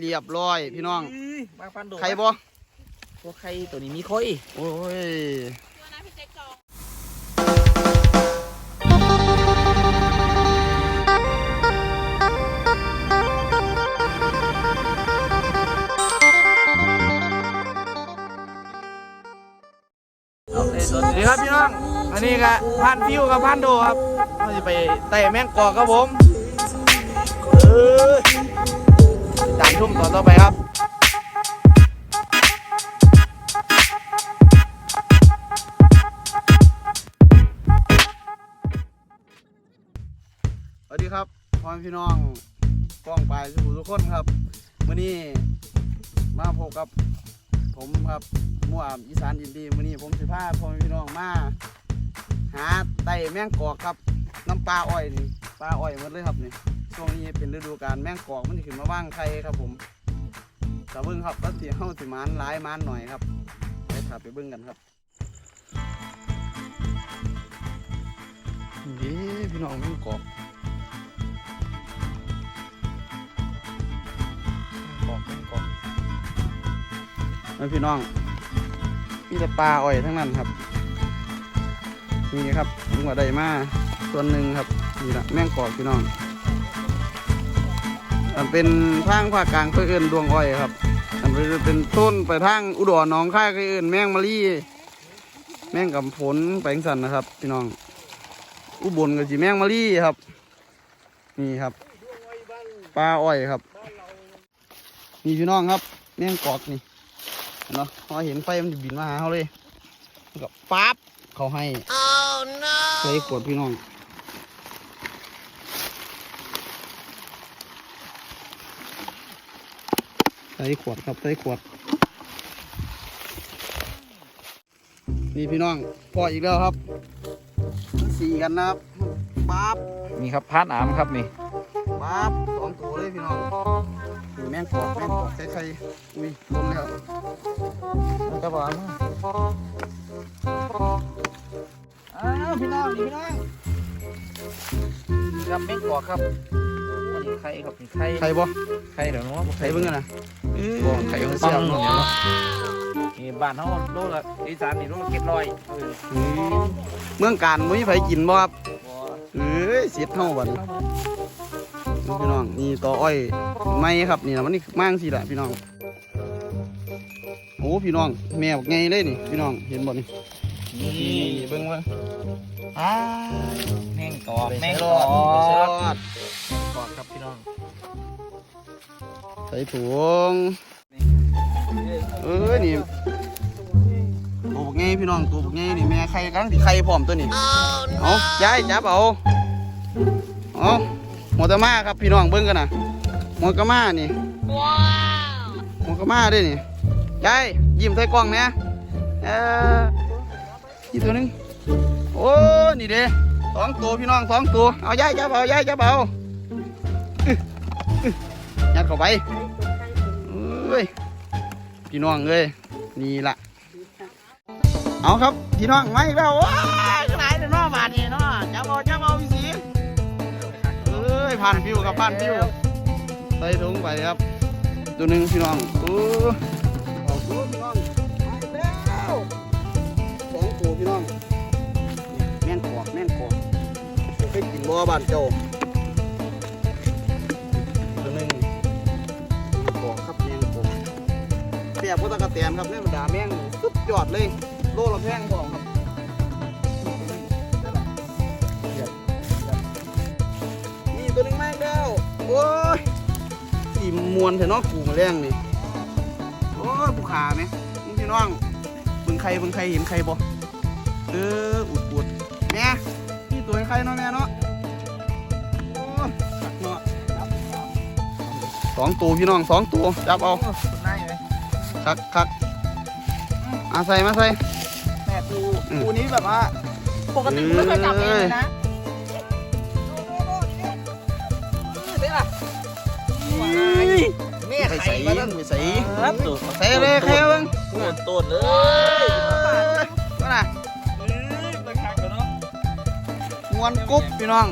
เรียบร้อย พี่น้อง มาฟันโดใครบ่พวกใครตัวนี้มีค่อยโอ้ยตัวนะพี่เจ๊กจองสวัสดีครับพี่น้อง อันนี้ก็พันฟิวกับพันโดครับเราจะไปไต่แมงกอกครับผม เออ พี่น้องป้องปลายสุขุทุกคนครับมื้อนี้มาพบกับผมครับมั่วอีสานยินดีมื้อนี้ผมสิพาพ่อมพี่น้องมาหาไต่แมงกอกครับน้ำปลาอ้อยนี่ปลาอ้อยหมดเลยครับนี่ช่วงนี้เป็นฤดูกาลแมงกอกมันจะขึ้นมาบ้างไข่ครับผมตะเบิ้งครับก็สิเฮาสิมานหลายมานหน่อยครับไปถาไปเบิ้งกันครับนี่พี่น้องแมงกอก แล้วพี่น้องมีแต่ปลาอ้อยทั้งนั้นครับ นี่ครับผมว่าได้มาส่วนหนึ่งครับนี่ละแมงกอกพี่น้องอันเป็นทางภาคกลางเพื่อเอื่นดวงอ้อยครับอันเป็นต้นไปทางอุดรหนองค่ายก็เอื่นแมงมะลี่แมงกำผลไปจั่งสันนะครับ พี่น้อง อุบลก็จีแมงมะลี่ครับ นี่ครับปลาอ้อยครับนี่พี่น้องครับ แมงกอกนี่ เนาะพอเห็นไฟมันจะบินมาหาเขาเลยแล้วก็ปั๊บเขาให้ oh no ใส่ขวดพี่น้องใส่ขวดครับใส่ขวด นี่พี่น้องพออีกแล้วครับสี่กันนะครับปั๊บนี่ครับพานอามครับนี่ปั๊บสองตัวเลยพี่น้องนี่แม งกอกแมงกอกใส่ไข่อุ้ยล้นเลยครับมันจะบอกมาอ้าวพี่น้องพี่น้องนี่ครับแมงกอกครับวันนี้ไข่ครับไข่ไข่บ่ไข่เดี๋ยวน้องไข่เบิ่งกันนะบ่ไข่ของเสี่ยวงเนี่ยเนาะนี่บ้านเฮาโลละอีสานนี่โลละเจ็ดร้อยเมืองการมุ้ยไผกินบ่ครับเอ้ยเสียดเท่าบัด พี่น้องนี่ต่ออ้อยไม่ครับนี่นะมันนี่มั่งสิละพี่น้องโอ้พี่น้อง แมวไงเลยนี่พี่น้องเห็นบ่นี่นี่นี่นี่เบิ่งเบิ่งอ้าแมงกอกแมงกรออกดกอกครับพี่น้องใส่ถุงเอ้ยนี่ตัวบักไงพี่น้องตัวบักไงนี่แม่ไข่กำลังสิไข่พร้อมตัวนี้เอายายจับเอาเอา หมดตะมาครับพี่น้องเบิ้งกันนะหมดกะมานี่ว้าวหมดกะมาด้วยนี่ยายยิ้มใส่กล้องเนี่ยเอออีกตัวหนึงโอ้นี่เด้สองตัวพี่น้องสองตัวเอายายจับเอายายจับเอาอึ๊ะอึ๊ะยัดเข้าไปเอ้ยพี่น้องเอ้ยนี่ละเอาครับพี่น้องมาอีกแล้วว้ายหลายเด้อเนาะบาดนี่เนาะจับเอาจับเอาพี่สีเอ้ ยผ่านฟิวครับผ่านฟิวใส่ถุงไปครับ ตัวหนึ่งพี่น้องโอ้เอาตัวพี่น้องมาอีกแล้วสองตัวพี่น้องแม่งกอกแม่งกอกเคยกินบ่บ้านเจ้าตัวหนึ่งกอกครับแม่งกอกเปียกพวกตะกะแตนครับเนี่ยบรรดาแม่งสุดยอดเลยโลละแพงพอครับ นี่ตัวหนึ่งแม่งแล้วโอ้ยสีมวนเถอะเนาะกูมาแรงนี่โอ้ยผู้ขาไหมมึงพี่น้องเบิ่งใครเบิ่งใครเห็นใครบ่เอออุดอุดแม่นี่ตัวใครเนาะแม่เนาะโอ้ยคักเนาะสองตัวพี่น้องสองตัวจับเอาสุดน่ายเลยคักคักอาใส่มาใส่แม่ปูอืมปูนี้แบบว่าปกติไม่เคยจับเองเลยนะ ใส่ไม่ใส่ตัวใส่เลยแค่บ้างตัวตัวเลยก็น่ะมวนกุ๊บพี่น้อง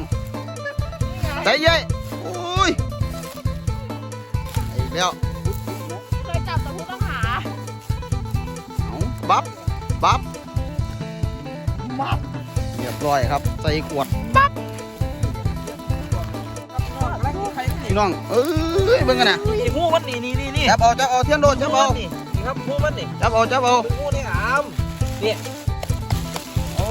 ใส่เยอะโอ้ยไอ้เดียวเคยจับตัวผู้ต้องหาบับบับบับเรียบร้อยครับ ใส่ขวดบั พี่น้องเอ้ยเบิ่งกันนะนี่หูมันนี่นี่นี่นี่จับเอาจับเอาเทียนโดนจับเอานี่นี่ครับหูมันนี่จับเอาจับเอาหูนี่อามนี่โอ้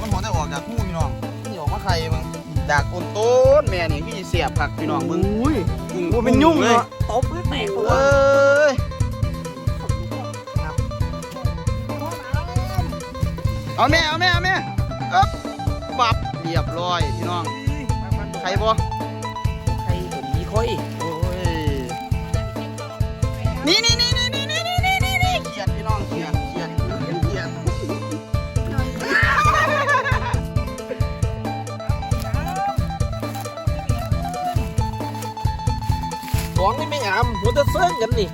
มันหมดได้ออกจากหูพี่น้องนี่ออกมาไข่มึงจากต้นต้นแม่นี่พี่เสียบผักพี่น้องมึงอุ้ยโอ้เป็นยุ่งเลยตบเลยแตกตัวเอ้ยเอาแม่เอาแม่เอาแม่เอ๊บปับเรียบร้อยพี่น้องใครบ่ใคร ผมมีค่อยโอ้ยนี่นี่นี่นี่นี่นี่นี่นี่นี่เขียดพี่น้องเขียดเขียดเขียดเขียดของนี่ไม่อามหัวจะเซิร์งกันนี่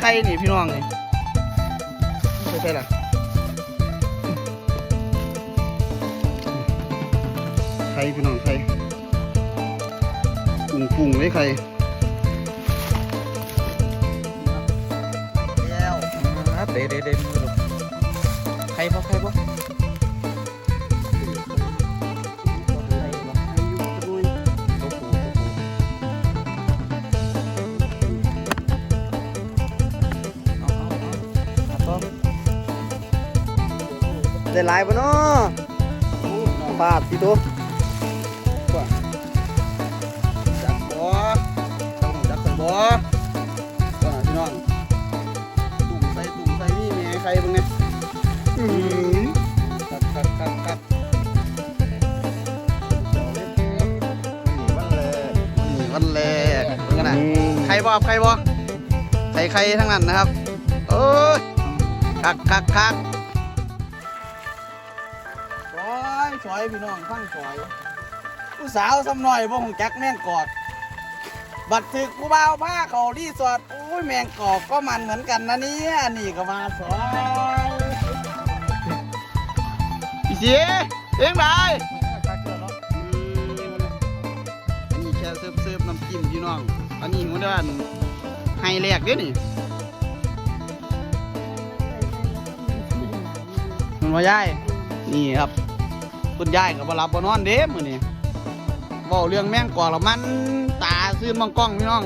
ไก่นี่พี่น้องนี่ไม่ใช่หรอไข่พี่น้องไข่ปุ่งปุ่งเลยไข่เดี๋ยวเด็ดยวเดี๋ยวไข่บ่ใครบ่ ได้หลายปะเนาะบาทสิตัวจักบ่ต้องจักสับ่ก็น่ะพี่น้องตุ่มใส่ตุ่มใส่นี่แม่ไข่เบิ่งเนี่ยอืมคักคักคักคักนี่วันแรกเบิ่งกันนะใครบ่ครับใครบ่ใครใครทั้งนั้นนะครับ โอ้ยคักคักคัก อยซอยพี่น้องฟังซอยผู้สาวซ้ำหน่อยบ่คงจักแม่งกอด บัดถึกผู้บ่าวพาเขารีสอร์ทโอ้ยแมงกอกก็มันเหมือนกันนะเนี่ยนี่ก็มาซอยพี่เสียเพียงไดอืมอันนี้แค่เสิร์ฟเสิร์ฟน้ำจิ้มพี่น้อง อันนี้หัวด้านไฮแลกเด้อนี่มันว่ายายนี่ครับ คุณยายกับบรับบ่นอนเด้มื้อนี้เว้าเรื่องแม่งกอกแล้วมันตาซื่นมังกล้องพี่น้อง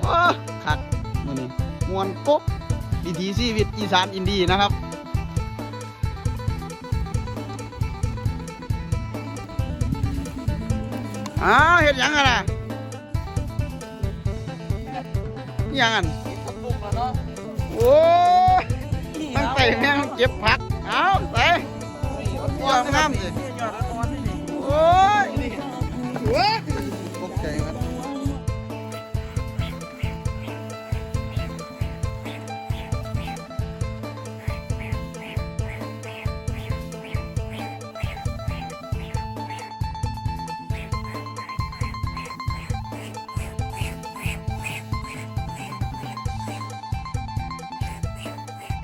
โอ้คักมื้อนี้มวนปุ๊บวิถีชีวิตอีสานอินดีนะครับอ้าวเห็ดหยังกันน่ะอิหยังกันโอ้ยตั้งแต่แม่งเก็บผัก เอาไป วางน้ำสิโอ้ยโอ้ยตกใจครับ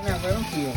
แม่งไปต้องเกี่ยว